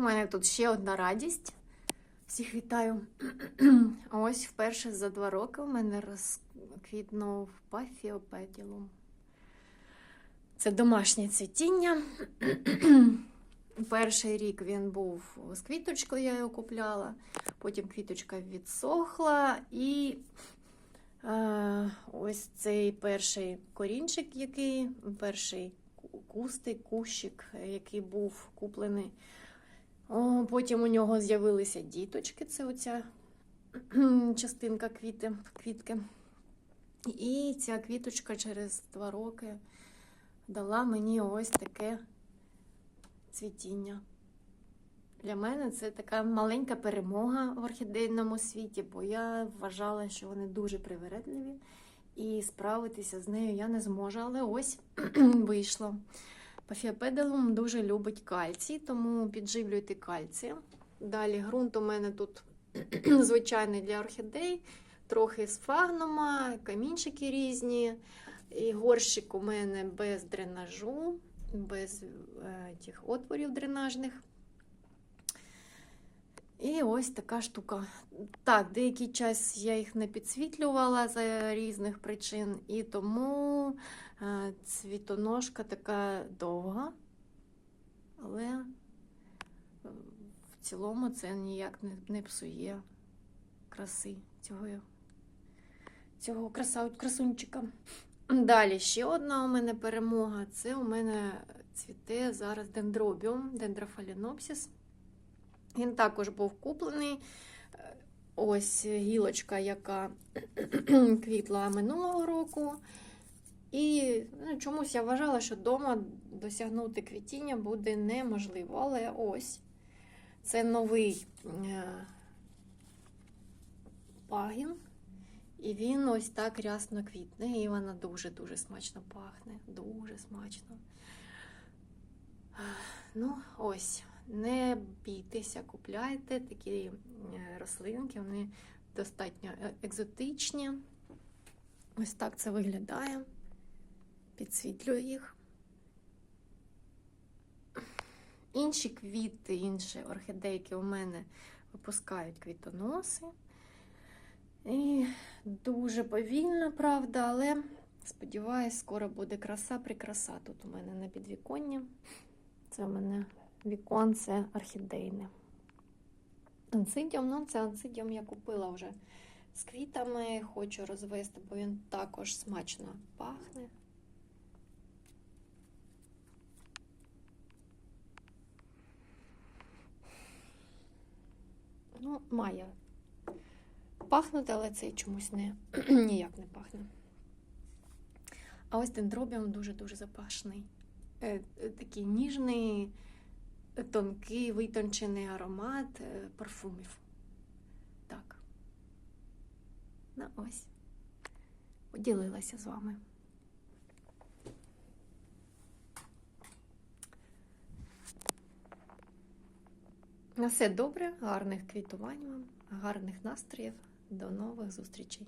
У мене тут ще одна радість. Всіх вітаю. Ось вперше за два роки у мене розквітнув пафіопеділум. Це домашнє цвітіння. Перший рік він був з квіточкою, я його купляла. Потім квіточка відсохла, і е, ось цей перший корінчик, який, перший кустик, кущик, який був куплений. Потім у нього з'явилися діточки, це оця частинка квіти, квітки. І ця квіточка через два роки дала мені ось таке цвітіння. Для мене це така маленька перемога в орхідейному світі, бо я вважала, що вони дуже привередливі, і справитися з нею я не зможу, але ось вийшло. Пафіопедалум дуже любить кальцій, тому підживлюйте кальцієм. Далі ґрунт у мене тут звичайний для орхідей, трохи з фагнома, камінчики різні. І горщик у мене без дренажу, без е, тих отворів дренажних. І ось така штука. Так, деякий час я їх не підсвітлювала за різних причин, і тому е, цвітоножка така довга, але е, в цілому це ніяк не, псує краси цього, цього краса, красунчика. Далі ще одна у мене перемога. Це у мене цвіте зараз дендробіум, дендрофалінопсис. Він також був куплений. Е, Ось гілочка, яка квітла минулого року. І ну, чомусь я вважала, що вдома досягнути квітіння буде неможливо. Але ось це новий е, пагін. І він ось так рясно квітне, і вона дуже-дуже смачно пахне. Дуже смачно. Ну, ось. Не бійтеся, купляйте такі е, рослинки, вони достатньо е- екзотичні. Ось так це виглядає. Підсвітлюю їх. Інші квіти, інші орхідейки у мене випускають квітоноси. І дуже повільно, правда, але сподіваюсь, скоро буде краса-прикраса тут у мене на підвіконні. Це у мене віконце орхідейне. Анцидіум, ну це анцидіум я купила вже з квітами, хочу розвести, бо він також смачно пахне. Ну, має пахнути, але цей чомусь не, ніяк не пахне. А ось дендробіум дуже-дуже запашний. Е, е, Такий ніжний, тонкий, витончений аромат е, парфумів. Так. Ну ось. Поділилася з вами. На все добре, гарних квітувань вам, гарних настроїв. До нових зустрічей!